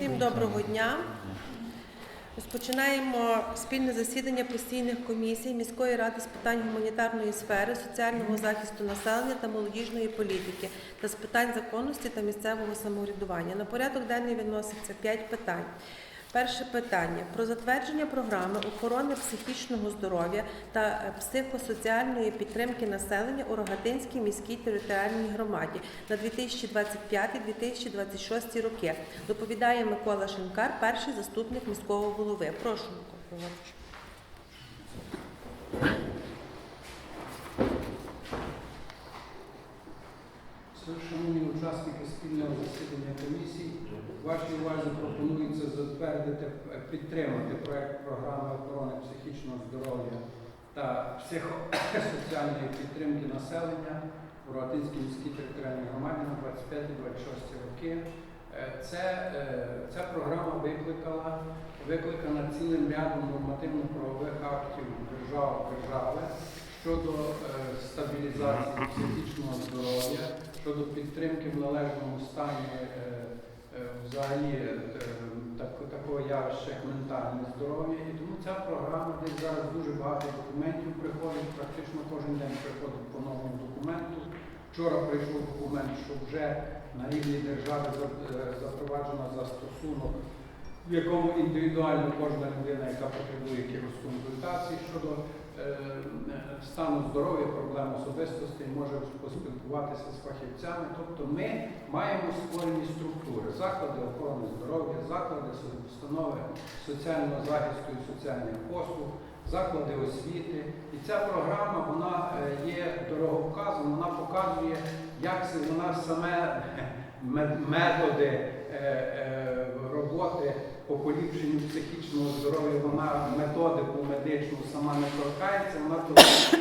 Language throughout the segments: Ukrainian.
Всім доброго дня. Розпочинаємо спільне засідання постійних комісій міської ради з питань гуманітарної сфери, соціального захисту населення та молодіжної політики та з питань законності та місцевого самоврядування. На порядок денний відноситься 5 питань. Перше питання про затвердження програми охорони психічного здоров'я та е, психосоціальної підтримки населення у Рогатинській міській територіальній громаді на 2025-2026 роки. Доповідає Микола Шинкар, перший заступник міського голови. Прошу, Микола Шановні учасники спільного засідання комісії, вашій увазі пропонується затвердити, е, підтримати проект програми охорони психічного здоров'я та психосоціальної підтримки населення у Рогатинській міській територіальній громаді на 25-26 роки. Е, Це, е, ця програма викликала, викликана цілим рядом нормативно-правових актів держав, держави щодо стабілізації психічного здоров'я, щодо підтримки в належному стані е, е, взагалі е, так, такого явища, як ментальне здоров'я. І тому ця програма десь зараз дуже багато документів приходить, практично кожен день приходить по новому документу. Вчора прийшов документ, що вже на рівні держави запроваджено застосунок, в якому індивідуально кожна людина, яка потребує якихось консультацій щодо стану здоров'я, проблем особистості, може поспілкуватися з фахівцями. Тобто ми маємо створені структури, заклади охорони здоров'я, заклади установи соціального захисту і соціальних послуг, заклади освіти. І ця програма вона е, є дороговказом, вона показує, як вона саме методи е, е, роботи по поліпшенню психічного здоров'я, вона методику медичну сама не торкається, вона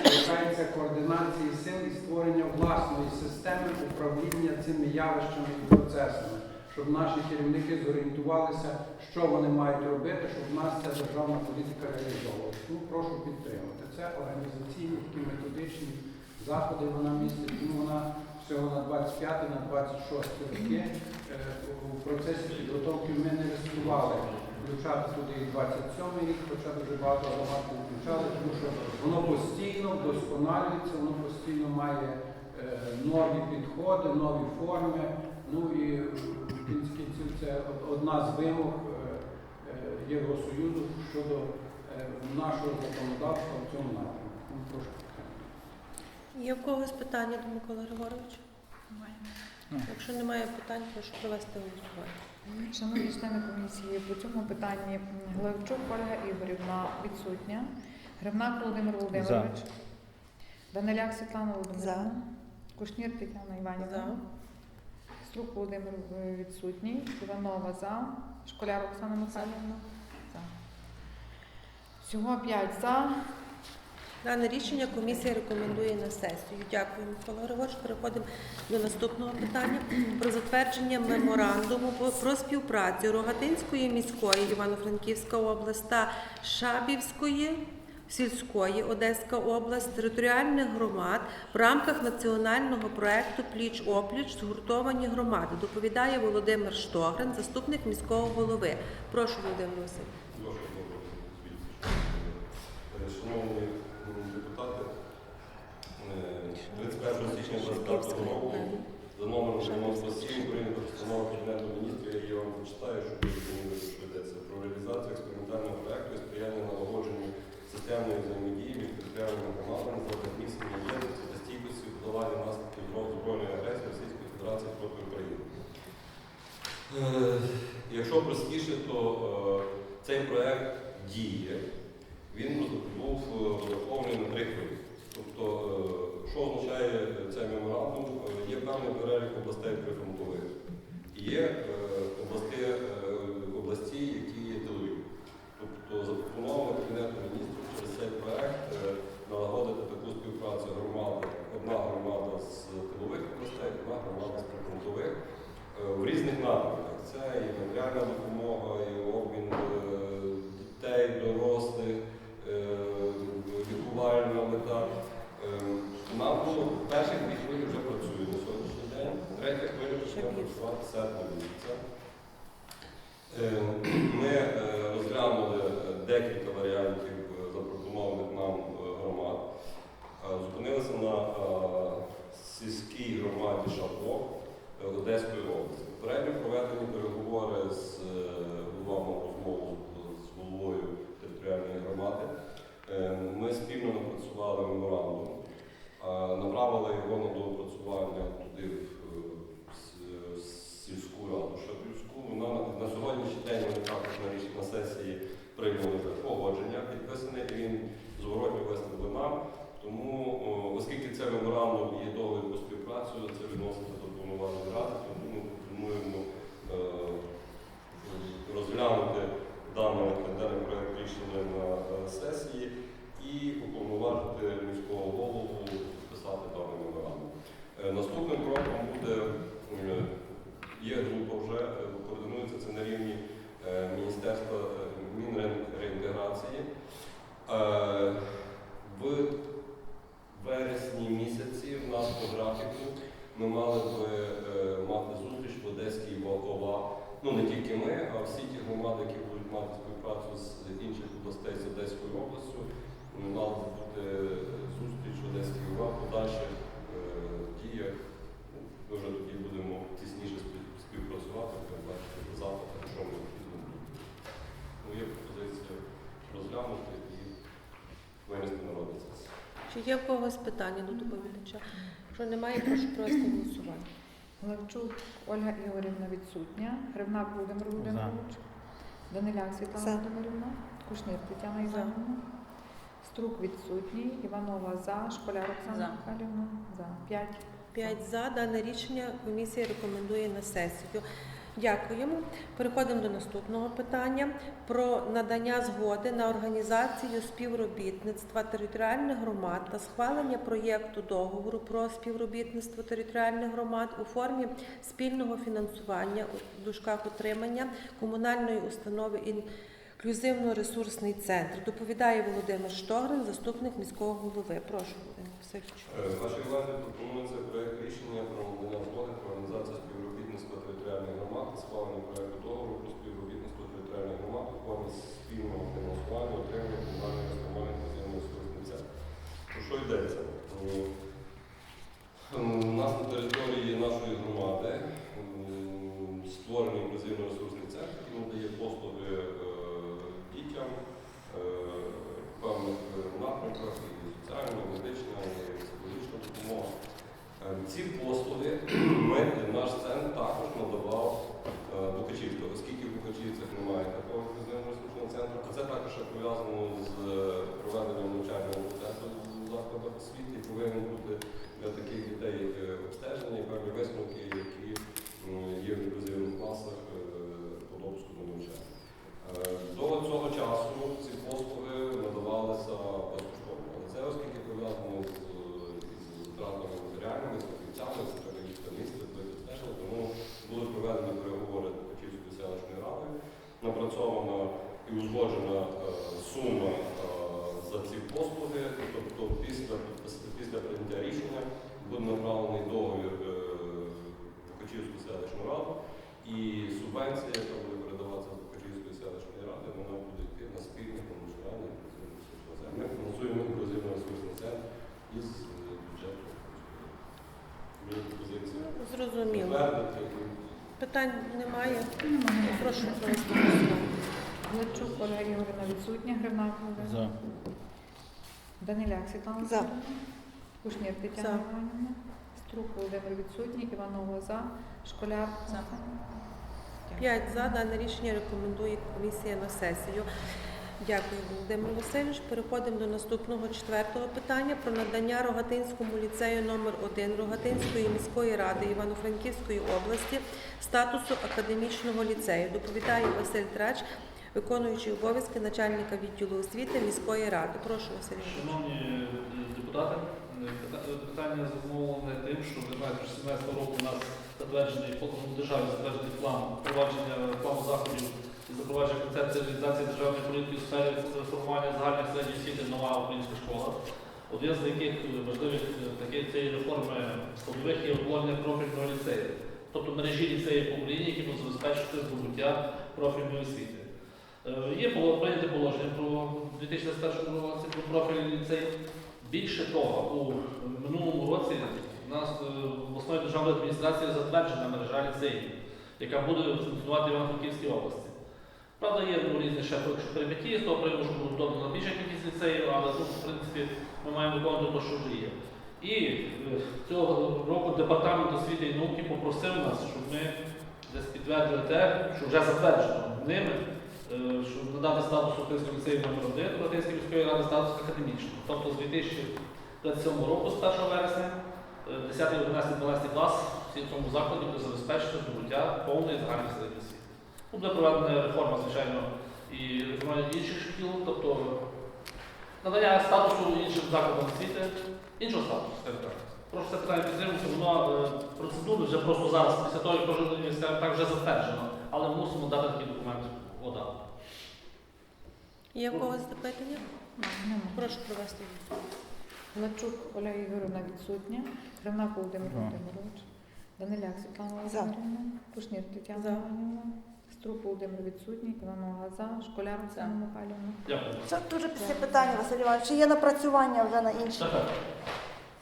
торкається координації сил і створення власної системи управління цими явищами і процесами, щоб наші керівники зорієнтувалися, що вони мають робити, щоб в нас ця державна політика реалізовувалася. Ну, прошу підтримати. Це організаційні такі методичні заходи, вона містить, ну, вона всього на 25 на 26 роки. Е, У процесі підготовки ми не ризикували включати туди і 27 рік, хоча дуже багато громад включали, тому що воно постійно вдосконалюється, воно постійно має е, нові підходи, нові форми. Ну і е, кінці це одна з вимог Євросоюзу щодо нашого законодавства в цьому напрямку. Ну. Є в когось питання до Миколи Григоровича? Немає. Якщо немає питань, прошу провести голосування. Шановні члени комісії, по цьому питанні м, Ольга Ігорівна відсутня. Гривнак Володимир Володимирович. Даниляк Світлана Володимирівна. Кушнір Тетяна За. Іванівна. Струк Володимир е, відсутній. Іванова за. Школяр Оксана Михайлівна. За. Всього п'ять за. Дане рішення комісія рекомендує на сесію. Дякую, Микола Григорович. Переходимо до наступного питання про затвердження меморандуму про співпрацю Рогатинської міської Івано-Франківська область та Шабівської сільської Одеська область територіальних громад в рамках національного проекту Пліч опліч згуртовані громади. Доповідає Володимир Штогрин, заступник міського голови. Прошу, Володимир Васильович м, депутати, е, 31 січня 2025 року за номером 97 прийнято постанова Кабінету міністрів, я її вам прочитаю, щоб ви розуміли, що йдеться. Про реалізацію експериментального проекту і сприяння налагодженню системної взаємодії між територіальними громадами за місцем єдності та стійкості у подоланні наслідків збройної агресії Російської Федерації проти України. Е, Якщо простіше, то е, цей проект діє. Він був е, розрахований на три хвилі. Тобто, е, що означає цей меморандум? Е, перелік областей прифронтових. Є е, області, е, області, які є тилові. Тобто запропоновано Кабінету міністрів через цей проект е, налагодити таку співпрацю громади, одна громада з тилових областей, одна громада з прифронтових в різних напрямках. Це і матеріальна допомога, і обмін дітей, дорослих, лікувальна мета. Нам було перші Ми е, розглянули е, декілька варіантів е, запропонованих нам е, громад. Е, Зупинилися на е, сільській громаді е, Одеської області. Попередньо проведені переговори з е, головами розмову з- головою територіальної громади. Е, Ми спільно напрацювали меморандум, е, направили його на доопрацювання туди в е, с- сільську раду Шапівську. На, на сьогоднішній день вони також на річ- на сесії прийняли вже і він зворотньо виставили нам. Тому, оскільки це меморандум є договір про співпрацю, це відноситься до повноважень ради, тому ми пропонуємо е, розглянути даний даний проект рішення на е, сесії і уповноважити міського голову підписати даний меморандум. Е, Наступним кроком буде е, є група вже е, координується це на рівні е, Міністерства е, Мінреінтеграції. Е, В вересні місяці в нас по графіку ми мали би е, мати зустріч в Одеській ОВА. Ну не тільки ми, а всі ті громади, які будуть мати співпрацю з інших областей з Одеською областю, мала б бути зустріч в Одеській ОВА в подальших е, діях. Ми вже тоді будемо тісніше спів- співпрацювати, бачити запити, що ми будемо. Ну, є пропозиція розглянути і винести на розгляд сесії. Чи є в когось питання до доповідача? Якщо немає, прошу провести голосування. Левчук Ольга Ігорівна відсутня. Гривнак Володимир Володимирович. Даниляк Світлана Володимирівна. Кушнир Тетяна Іванівна. Струк відсутній. Іванова за. Школяр Оксана Михайлівна. За. П'ять. П'ять за дане рішення комісія рекомендує на сесію. Дякуємо. Переходимо до наступного питання про надання згоди на організацію співробітництва територіальних громад та схвалення проєкту договору про співробітництво територіальних громад у формі спільного фінансування у дужках утримання комунальної установи інклюзивно-ресурсний центр. Доповідає Володимир Штогрин, заступник міського голови. Прошу, Володимир Васильович. Е, Вашій увазі пропонується проект рішення про надання згоди про організацію співробітництва територіальних громад схвалення проекту договору про співробітництво територіальних громад у формі спільного фінансування отримання комунальної установи інклюзивної служби Про що йдеться? У нас на території нашої громади створений інклюзивно-ресурсний центр, який надає послуги е, дітям е, в певних е, напрямках і соціальна, медична, і психологічна допомога. Е, Ці послуги ми, наш центр також надавав е, оскільки в Букачівцях немає такого інклюзивно-ресурсного центру, а це також пов'язано з проведенням навчального процесу в закладах освіти і повинен бути для таких дітей е, обстеження і певні висновки, які є в інклюзивних класах е, по допуску до навчання. Е, До цього часу ці послуги надавалися безкоштовно, але це оскільки пов'язано з, з затратами матеріальними, з фахівцями, з треба їх на місце робити обстеження, тому були проведені переговори з Кочівською селищною радою, напрацьована і узгоджена е, сума е, за ці послуги, тобто після, підпис- після прийняття рішення буде направлений договір е, в Кочівську селищну раду, і субвенція, яка буде передаватися до Кочівської селищної ради, вона буде йти на спільне фінансування інклюзивного ресурсного центру. Ми фінансуємо інклюзивний ресурсний центр із е, бюджету. Є пропозиція Зрозуміло. затвердити. Питань немає. Немає. Прошу провести Глечук Ольга Ігорівна відсутня. Гринакова. За. Даниляк Світлана За. Кушнір Тетяна Іванівна. Струк Володимир відсутній. Іванова за. Школяр За. П'ять за дане рішення рекомендує комісія на сесію. Дякую, Володимир Васильович. Переходимо до наступного четвертого питання про надання Рогатинському ліцею номер 1 Рогатинської міської ради Івано-Франківської області статусу академічного ліцею. Доповідає Василь Трач, виконуючий обов'язки начальника відділу освіти міської ради. Прошу, Василь. Шановні е, депутати, е, питання зумовлене тим, що ви знаєте, що 17 року у нас затверджений державі затверджений план впровадження плану заходів і запровадження концепції реалізації державної політики у сфері формування загальної середньої освіти нова українська школа. Один з яких е, важливих е, таких цієї реформи складових є обладнання профільного ліцею. тобто мережі ліцеїв по Україні, які будуть забезпечити здобуття профільної освіти. Е, Є прийняте положення про 2021 році про профільний ліцей. Більше того, у минулому році у нас е, обласною державною адміністрацією затверджена мережа ліцеїв, яка буде функціонувати в Івано-Франківській області. Правда, є ну, різні ще якщо перипетії, з того приводу, що буде додано більша кількість ліцеїв, але тут, в принципі, ми маємо виконувати те, що вже є. І е, цього року департамент освіти і науки попросив нас, щоб ми десь підтвердили те, що вже затверджено ними, е, щоб надати статус Українського ліцею номер 1 Ротинської міської ради статус академічного. Тобто з 2027 року, з 1 вересня, е, 10, 11, 12 клас всі в цьому закладі буде забезпечити здобуття повної загальної середньої. Буде проведена реформа, звичайно, і реформування інших шкіл, тобто надання статусу іншим закладам освіти, іншого статусу, скажімо так. Прошу це питання підтримати, воно е, процедурно вже просто зараз, після того, як кожен, скажімо так, вже затверджено, але ми мусимо дати такий документ ОДА. Є в когось запитання? Прошу провести. Лачук Оля Ігорівна відсутня. Кривнак Володимир Володимирович. Даниляк Світлана Володимирівна. Кушнір Тетяна. Іванівна. Струп Володимир відсутній. Іванова за. Школяр Оксана Михайлівна. Дякую. Це дуже після питання, Василь Іванович. Чи є напрацювання вже на інші? Так, так.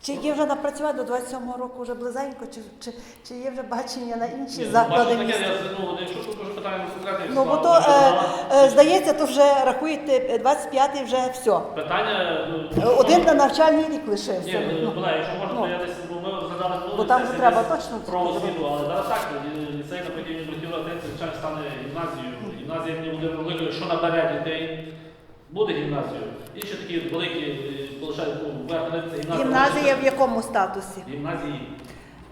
Чи є вже напрацювання до 27-го року вже близенько, чи, чи, чи є вже бачення на інші Ні, ну, заклади таке, міста? я, ну, якщо тут питання конкретне, Ну, бо то, е, Е, Здається, то вже рахуєте 25-й вже все. питання... ну, Е, Один на навчальний рік Ні, лишився. ну, Ну, Бодай, якщо можна, ну. то я десь, бо ми згадали Бо там сесії треба десь точно про освіту, але зараз так, ліцей на події братів Латинці, звичайно, стане гімназією. Гімназія імені Володимира Великого, що набере дітей, буде гімназією. І ще такі великі, е, полишають, ну, гімназія. Гімназія в якому статусі? Гімназії.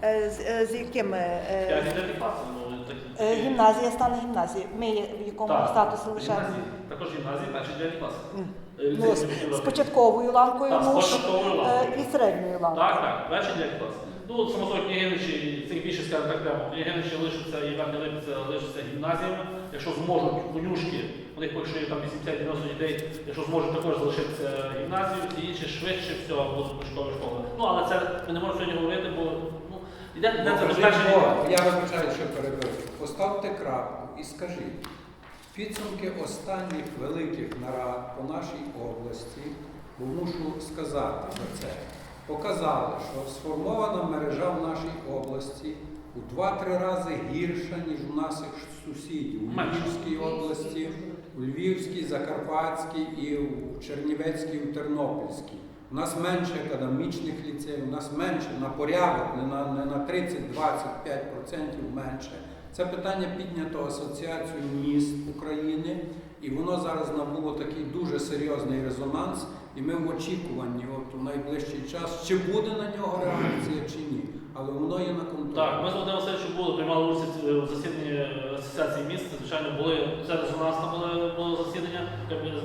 Е, З, е, з якими? е, 5 класи, ну, е, Гімназія стане гімназією. Ми є- в якому Так, статусі лишаємо? гімназії. Також гімназії, перші 9 класи. Мгм. Е, Ну, з, з початковою ланкою Так, з ну, початковою е, ланкою. і середньою ланкою. Так, так, перші 9 класів. Ну, само собою, княгиничі, цих більше скажімо так прямо, княгиничі лишаться, Євгенія Липця лишаться гімназіями. Якщо зможуть конюшки, у них поки що є там 80-90 дітей, якщо зможуть також залишитися гімназією, ці інші швидше всього будуть початкові школи. Ну, але це ми не можемо сьогодні говорити, бо ну, йде це Покажіть Я вибачаю, що перебив. Поставте крапку і скажіть. Підсумки останніх великих нарад по нашій області, бо мушу сказати за це, показали, що сформована мережа в нашій області у 2-3 рази гірша, ніж у наших сусідів. У Львівській області, у Львівській, Закарпатській і у Чернівецькій, у Тернопільській. У нас менше академічних ліцеїв, у нас менше на порядок, не на, не на 30-25% менше. Це питання піднято Асоціацією міст України, і воно зараз набуло такий дуже серйозний резонанс. І ми в очікуванні, от у найближчий час, чи буде на нього реакція, чи ні. Але воно є на контролі. Так, ми з Володимиром Васильовичем були, приймали участь е, в засіданні асоціації міст. Звичайно, були це резонансне було, було засідання.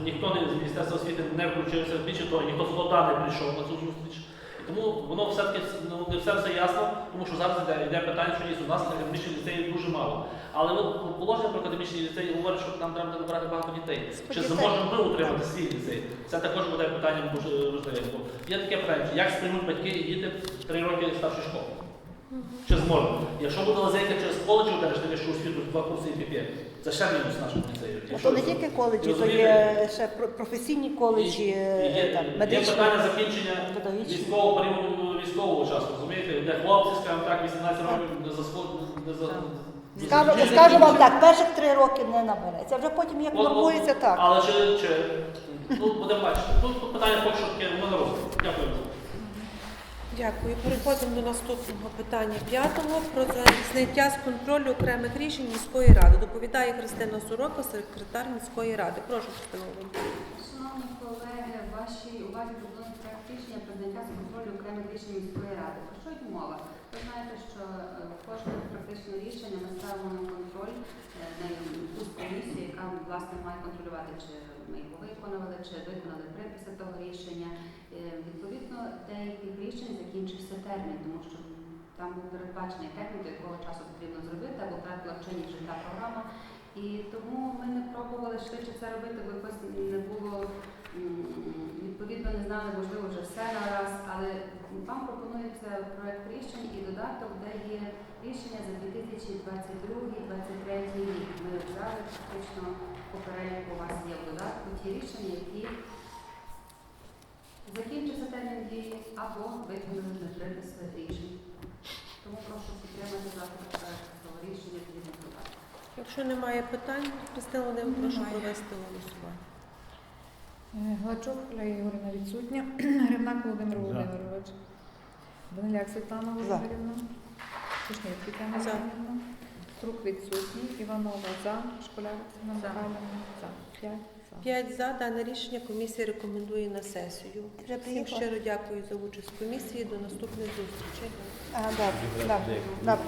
Ніхто не з Міністерства освіти не включився більше того, ніхто з ОДА не прийшов на цю зустріч. І тому воно все-таки ну, не все все ясно, тому що зараз йде, йде питання, що дійсно у нас академічних ліцеїв дуже мало. Але от положення про академічні ліцеї говорить, що нам треба набирати багато дітей. Чи зможемо ми утримати свій ліцей? Це також буде питання дуже важливе. Бо Є таке питання, як сприймуть батьки і діти три роки старшої школи? Чи зможемо? Якщо буде лазейка через коледж, теж ти вищу освіту, два курси ІПП, це ще мінус нашого ліцею. Якщо то не тільки коледжі, то є ще професійні коледжі, І- е, і є, там, є питання закінчення військового періоду військового часу, розумієте? Де хлопці, скажімо так, 18 років не за. Скажу, скажу вам так, перших три роки не набереться, вже потім як нормується, так. Але чи, чи ну, будемо бачити. Тут, тут питання поки що таке, воно на розвитку. Дякую. Дякую. Переходимо до наступного питання п'ятого про зняття з контролю окремих рішень міської ради. Доповідає Христина Сорока, секретар міської ради. Прошу Володимирівна. Шановні колеги, вашій увазі пропонується проект рішення про зняття з контролю окремих рішень міської ради. Про що йде мова? Ви знаєте, що е, кожне практичне рішення ми ставимо на контроль е, на ту яка власне має контролювати, чи ми його виконали, чи виконали приписи того рішення. Е, Відповідно, деяких рішень закінчився термін, тому що там був передбачений термін, до якого часу потрібно зробити, або втратила чинність вже та програма. І тому ми не пробували швидше це робити, бо якось не було відповідно, не знали, можливо, вже все нараз. Але вам пропонується проект рішень і додаток, де є рішення за 2022-2023 рік. Ми взяли фактично по переліку у вас є в додатку ті рішення, які закінчився термін дії або виконали на приписи рішень. Тому прошу підтримати завтра проект цього рішення згідно додатку. Якщо немає питань, Христина Володимирівна, прошу провести голосування. Гладчук Оля Ігорівна відсутня. Гривнак Володимир Володимирович. Даниляк Світлана Володимирівна. Кушнір За. Володимирівна. Струк відсутній. Іванова за. Школяр Оксана Михайлівна. За. П'ять. За. П'ять за дане рішення комісія рекомендує на сесію. Вже Всім приїхала? щиро дякую за участь в комісії. До наступних зустрічей. А.